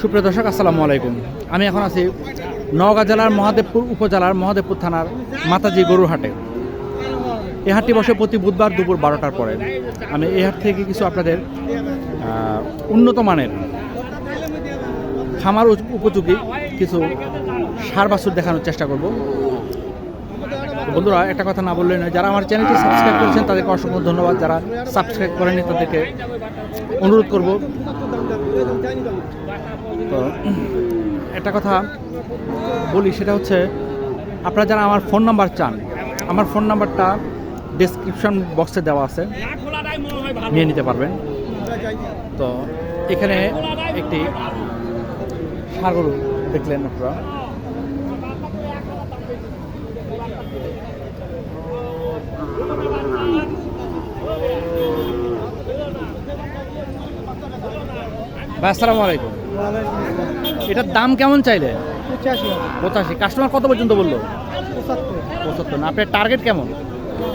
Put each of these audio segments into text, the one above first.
সুপ্রিয় দর্শক, আসসালামু আলাইকুম। আমি এখন আছি নওগাঁ জেলার মহাদেবপুর উপজেলার মহাদেবপুর থানার মাতাজি গরুর হাটে। এই হাটটি বসে প্রতি বুধবার দুপুর বারোটার পরে। আমি এই হাট থেকে কিছু আপনাদের উন্নত মানের খামার উপযোগী কিছু সার বাছুর দেখানোর চেষ্টা করব। বন্ধুরা, একটা কথা না বললেই নয়, যারা আমার চ্যানেলটি সাবস্ক্রাইব করেছেন, তাদেরকে অসংখ্য ধন্যবাদ। যারা সাবস্ক্রাইব করেনি তাদেরকে অনুরোধ করব। তো, একটা কথা বলি, সেটা হচ্ছে, আপনারা যারা আমার ফোন নাম্বার চান, আমার ফোন নাম্বারটা ডেসক্রিপশন বক্সে দেওয়া আছে। নিয়ে নিতে পারবেন। তো এখানে একটি সাগর দেখলেন আপনারা। আসসালামু আলাইকুম। এটার দাম কেমন চাইলে? পঁচাশি কাস্টমার কত পর্যন্ত বলল? পঁচাত্তর। আপনার টার্গেট কেমন?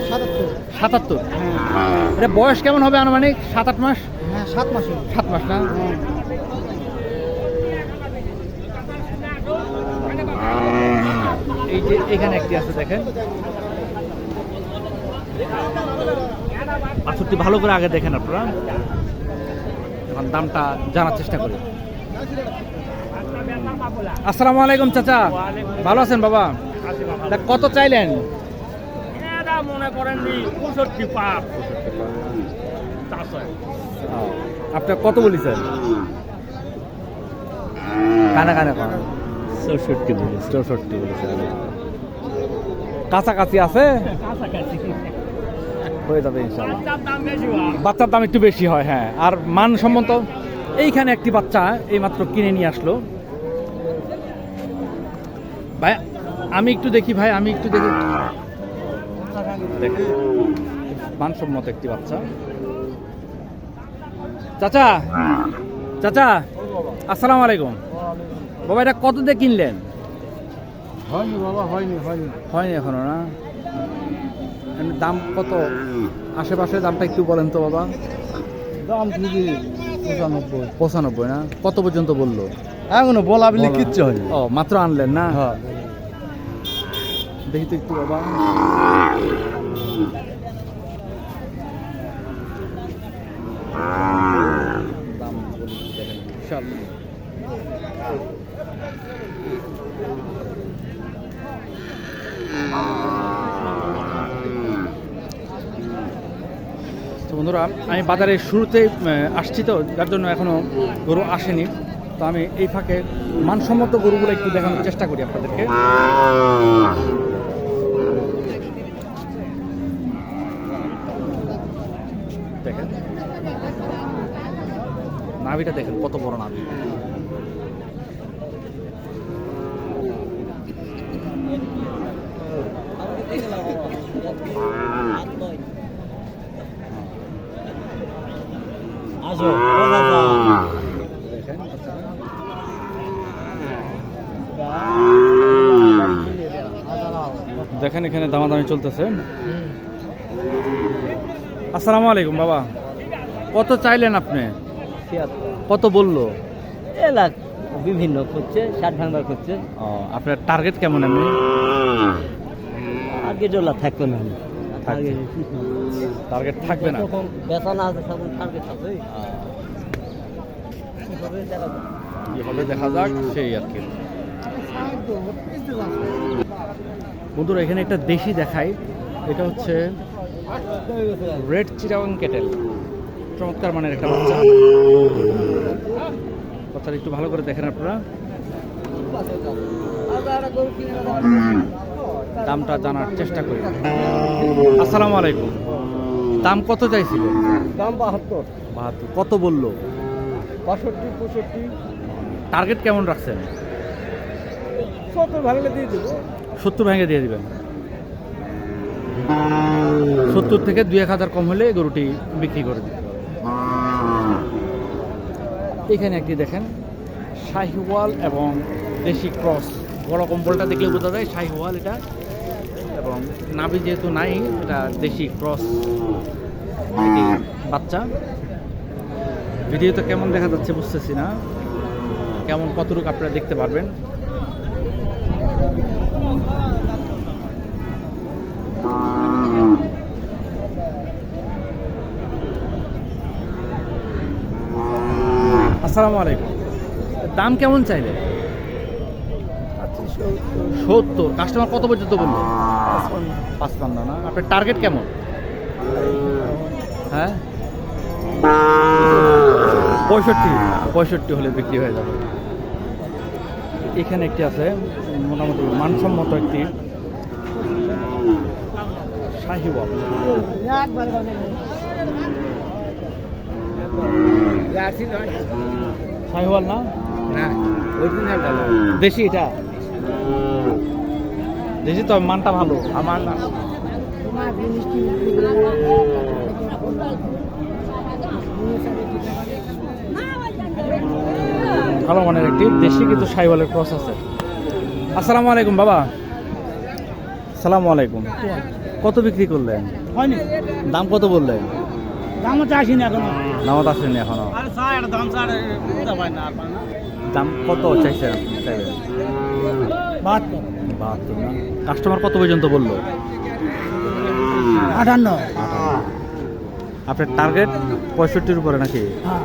সাতাত্তর। সাতাত্তর। এটা বয়স কেমন হবে আনুমানিক? সাত আট মাস? হ্যাঁ সাত মাসে সাত মাস না? এই যে এখানে একটি আছে দেখেন। পাথরটি ভালো করে আগে দেখেন আপনারা। এখন দামটা জানার চেষ্টা করি। আসসালামু আলাইকুম চাচা। ভালো আছেন বাবা? কত চাইলেন? মনে করেন পঁয়ষট্টি পাপ আপনি কত বলেছেন কানে কানে কন। চৌষট্টি বলেছে চৌষট্টি বলেছেন কাছাকাছি আছে? হয়ে যাবে ইনশাল্লাহ বাচ্চার দাম একটু বেশি হয় হ্যাঁ। আর মানসম্মত এইখানে একটি বাচ্চা এইমাত্র কিনে নিয়ে আসলো। ভাই আমি একটু দেখি ভাই আমি একটু দেখি। মানসম্মত একটি বাচ্চা। চাচা? চাচা আসসালামু আলাইকুম। বাবা এটা কত দিয়ে কিনলেন? হয়নি বাবা হয়নি হয়নি। হয়নি এখনও না? দাম কত? আশেপাশে দামটা একটু বলেন তো বাবা। দাম দিদি পঁচানব্বই। পঁচানব্বই না? কত পর্যন্ত বলল? এখনও বলা বলি কিচ্ছু হয়নি। ও মাত্র আনলেন না? হ্যাঁ। দেখি তো একটু বাবা দাম বলি দেখেন, বিশাল। তো বন্ধুরা, আমি বাজারের শুরুতে আসছি তো, যার জন্য এখনও গরু আসেনি। তো আমি এই ফাঁকে মানসম্মত গরুগুলো একটু দেখানোর চেষ্টা করি আপনাদেরকে। দেখেন। নাভিটা দেখেন, কত বড় নাভি আসো দেখেন দেখেন এখানে দামাদামি চলতেছে। আসসালামু আলাইকুম বাবা। কত চাইলেন আপনি? কত বলল? এলাক বিভিন্ন করছে ষাট ভাঙবার করছে ও আপনার টার্গেট কেমন এমনি? আগে ডলার থাকবে না। টার্গেট থাকবে না। বেতন আছে তখন টার্গেট আছে। হবে দেখা যাক সেই আর কি। বন্ধুরা এখানে একটা দেশি দেখাই। এটা হচ্ছে রেড চিরাং কেটেল চমৎকার মানের একটা বাচ্চা। বাচ্চাটা একটু ভালো করে দেখেন আপনারা। দামটা জানার চেষ্টা করি। আসসালামু আলাইকুম। দাম কত চাইছিল? দাম বাহাত্তর। বাহাত্তর। কত বলল? বাষট্টি পঁয়ষট্টি। টার্গেট কেমন রাখছেন? সত্তর ভাঙলে দিয়ে দেবো। সত্তর ভেঙে দিয়ে দেবেন। সত্তর থেকে দুই এক হাজার কম হলে গরুটি বিক্রি করে দিতে এখানে একটি দেখেন, শাহিওয়াল এবং দেশি ক্রস। বড় কম্বলটা দেখলে বোঝা যায়, শাহিওয়াল এটা। এবং নাভি যেহেতু নাই, এটা দেশি ক্রস। বাচ্চা। ভিডিওতে কেমন দেখা যাচ্ছে বুঝতেছি না। কেমন, কতটুকু আপনারা দেখতে পারবেন? আসসালামু আলাইকুম। দাম কেমন চাইলে? সত্তর। কাস্টমার কত পর্যন্ত বলল? পাঁচপান্ন না? আপনার টার্গেট কেমন? হ্যাঁ? পঁয়ষট্টি। পঁয়ষট্টি হলে বিক্রি হয়ে যাবে। এখানে একটি আছে মোটামুটি মানসম্মত একটি শাহিওয়াল শাহিওয়াল না? না দেশি এটা? দেশি তো মানটা ভালো। আমার না। ভালো মানের একটি দেশি কিন্তু সাইওয়ালের ক্রস আছে। আসসালামু আলাইকুম বাবা। সালামু আলাইকুম। কত বিক্রি করলেন? হয়নি। দাম কত বললেন? দাম হচ্ছে আসেনি এখনও। দামত আসেনি এখনও। দাম দাম কত চাইছেন? বাহাত্তর। না? কাস্টমার কত পর্যন্ত বলল? আটান্ন। আপনার টার্গেট পঁয়ষট্টির উপরে নাকি? হ্যাঁ।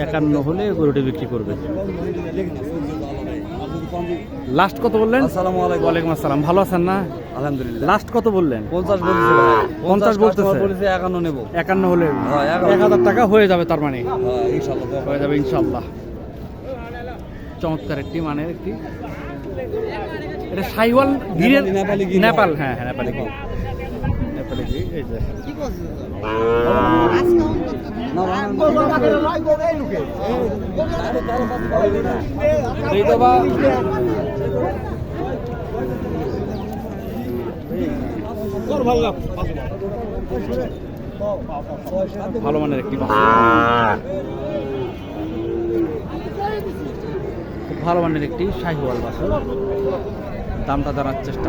একান্ন হলে গরুটি বিক্রি করবে। লাস্ট কত বললেন? আসসালামু আলাইকুম। ওয়ালাইকুম আসসালাম। ভালো আছেন না? আলহামদুলিল্লাহ। লাস্ট কত বললেন? পঞ্চাশ বলছে পঞ্চাশ বলতেছে। বলছে একান্ন নেব। একান্ন হলে হ্যাঁ। এক হাজার টাকা হয়ে যাবে তার মানে। হ্যাঁ হয়ে যাবে ইনশাল্লাহ চমৎকার একটি মানের একটি এটা সাইওয়াল গিরের নেপালি- নেপালি গির। নেপাল হ্যাঁ হ্যাঁ নেপালি নেপালি গির, এই যে। ভালো মানের একটি খুব ভালো মানের একটি শাহিওয়াল বাছুর দামটা জানার চেষ্টা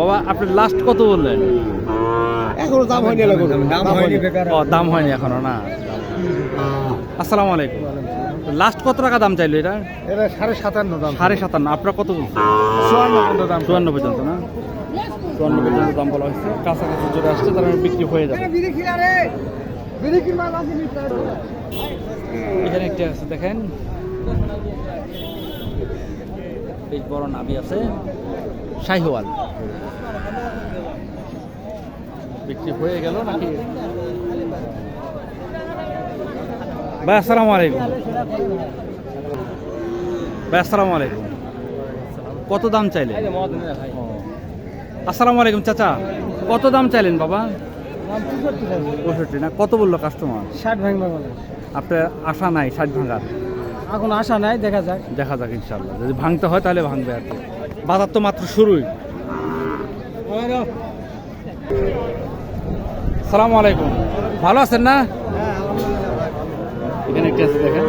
বাবা আপনি লাস্ট কত বললেন? এখনও দাম হয়নি দাম হয়নি ও দাম হয়নি এখনও না? আসসালামু আলাইকুম। লাস্ট কত টাকা দাম চাইলো এটা? এটা সাড়ে সাতান্ন দাম। সাড়ে সাতান্ন আপনার কত বলছেন? চুয়ান্ন পর্যন্ত দাম। চুয়ান্ন পর্যন্ত না? চুয়ান্ন পর্যন্ত দাম বলা হয়েছে। কাছাকাছি চলে আসছে তার বিক্রি হয়ে যাবে। এখানে একটি আছে দেখেন। বেশ বড় নাবি আছে। শাহিওয়াল। বিক্রি হয়ে গেল নাকি? ভাই আসসালামু আলাইকুম। ভাই আসসালামু আলাইকুম। কত দাম চাইলেন। আসসালামু আলাইকুম চাচা। কত দাম চাইলেন বাবা? পঁয়ষট্টি না? কত বলল কাস্টমার ষাট ভাঙবে আপনার আশা নাই ষাট ভাঙার? এখন আশা নাই দেখা যাক। দেখা যাক ইনশাল্লাহ যদি ভাঙতে হয় তাহলে ভাঙবে আর কি। বাজার তো মাত্র শুরুই। সালাম আলাইকুম। ভালো আছেন না? এখানে একটি আছে দেখেন।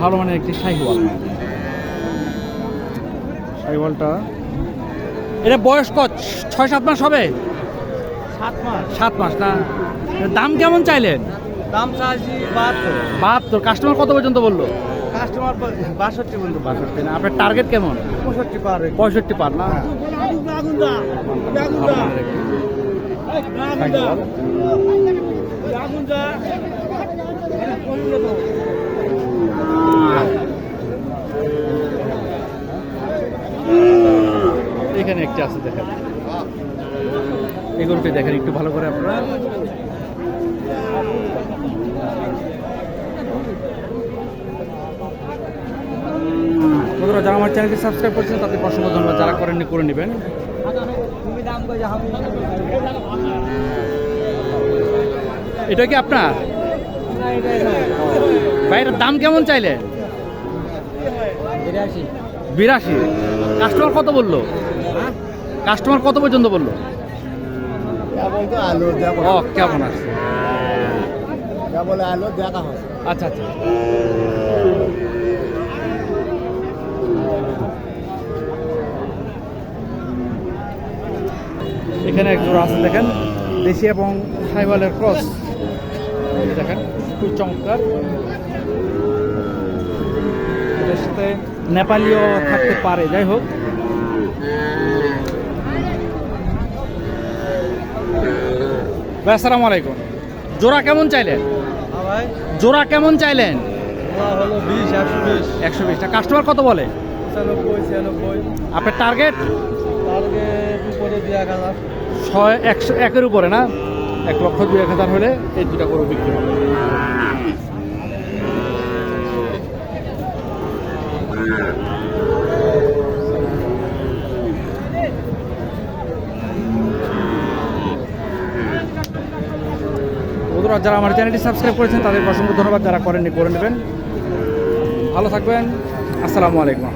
ভালো মানে একটি শাহিওয়াল। শাহিওয়ালটা? এটা বয়স কত? ছয় সাত মাস হবে? সাত মাস। সাত মাস না? দাম কেমন চাইলেন? দাম চাইছি বাহাত্তর। বাহাত্তর। কাস্টমার কত পর্যন্ত বলল? কাস্টমার বাষট্টি পর্যন্ত বাষট্টি না আপনার টার্গেট কেমন? পঁয়ষট্টি পারে পঁয়ষট্টি পার না? এখানে একটি আছে দেখেন। এই গরুটি দেখেন একটু ভালো করে আপনারা। বন্ধুরা, যারা আমার চ্যানেলটি সাবস্ক্রাইব করছেন, তাদের অসংখ্য ধন্যবাদ। যারা করেননি, করে নেবেন। এটা কি আপনার? ভাইয়ের দাম কেমন চাইলে? বিরাশি। কাস্টমার কত বলল? কাস্টমার কত পর্যন্ত বলল? কেমন আছে? আচ্ছা আচ্ছা। এখানে এক জোড়া আছে দেখেন। দেশি এবং সাইবালের ক্রস। দেখেন খুব চমৎকার। এটার সাথে নেপালিও থাকতে পারে যাই হোক। আসসালামু আলাইকুম। জোড়া কেমন চাইলেন? ভাই। জোড়া কেমন চাইলেন? একশো বিশ। একশো বিশটা কাস্টমার কত বলে? আপনার টার্গেট টার্গেট ছয়, একশো, একের উপরে না? এক লক্ষ দুই এক হাজার হলে এই দুটা গরু বিক্রি হবে। যারা আমার চ্যানেলটি সাবস্ক্রাইব করেছেন তাদের অসংখ্য ধন্যবাদ, যারা করেননি, করে নেবেন। ভালো থাকবেন। আসসালামু আলাইকুম।